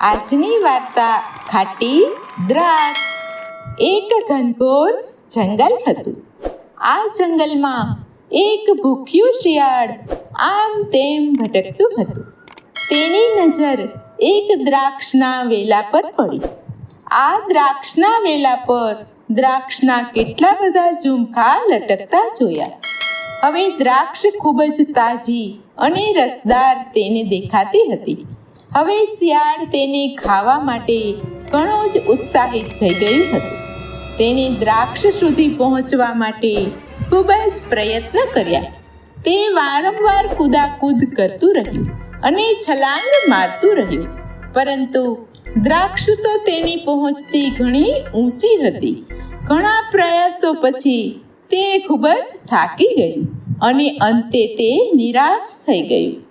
આજની વાર્તા ખાટી દ્રાક્ષ. એક ઘનઘોર જંગલ હતું. આ જંગલમાં એક ભૂખ્યું શિયાળ આમ તેમ ભટકતું હતું. તેની નજર એક દ્રાક્ષના વેલા પર પડી. આ દ્રાક્ષના વેલા પર દ્રાક્ષના કેટલા બધા ઝુમખા લટકતા જોયા. હવે દ્રાક્ષ ખૂબ જ તાજી અને રસદાર તેને દેખાતી હતી. હવે શિયાળ તેને ખાવા માટે ઘણો જ ઉત્સાહિત થઈ ગયું હતું. તેને દ્રાક્ષ સુધી પહોંચવા માટે ખૂબ જ પ્રયત્ન કર્યા. તે વારંવાર કૂદાકૂદ કરતું રહ્યું અને છલાંગ મારતું રહ્યું. પરંતુ દ્રાક્ષ તો તેની પહોંચતી ઘણી ઊંચી હતી. ઘણા પ્રયાસો પછી તે ખૂબ જ થાકી ગયું અને અંતે તે નિરાશ થઈ ગયું.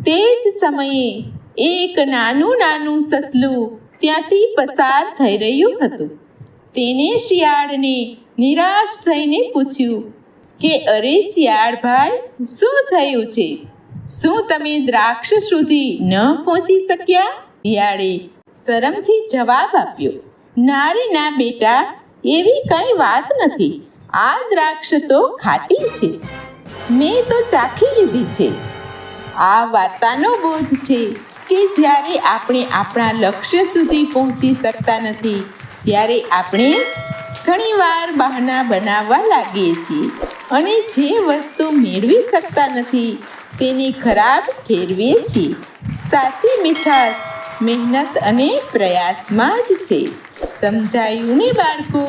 તે જ સમયે એક નાનું નાનું સસલું ત્યાંથી પસાર થઈ રહ્યું હતું. તેને શિયાળને નિરાશ થઈને પૂછ્યું કે, અરે શિયાળ ભાઈ શું થયું છે? શું તમે દ્રાક્ષ સુધી ન પહોંચી શક્યા? શિયાળે શરમથી જવાબ આપ્યો, નારી ના બેટા, એવી કઈ વાત નથી. આ દ્રાક્ષ તો ખાટી છે. મેં તો ચાખી લીધી છે. આ વાર્તાનો બોધ છે. કે જ્યારે આપણે આપણા લક્ષ્ય સુધી પહોંચી શકતા નથી, ત્યારે આપણે ઘણીવાર બહાના બનાવવા લાગીએ છીએ. અને જે વસ્તુ મેળવી શકતા નથી, તેને ખરાબ ઠેરવીએ છીએ. સાચી મીઠાશ, મહેનત અને પ્રયાસમાં જ છે. સમજાયું ને બાળકો?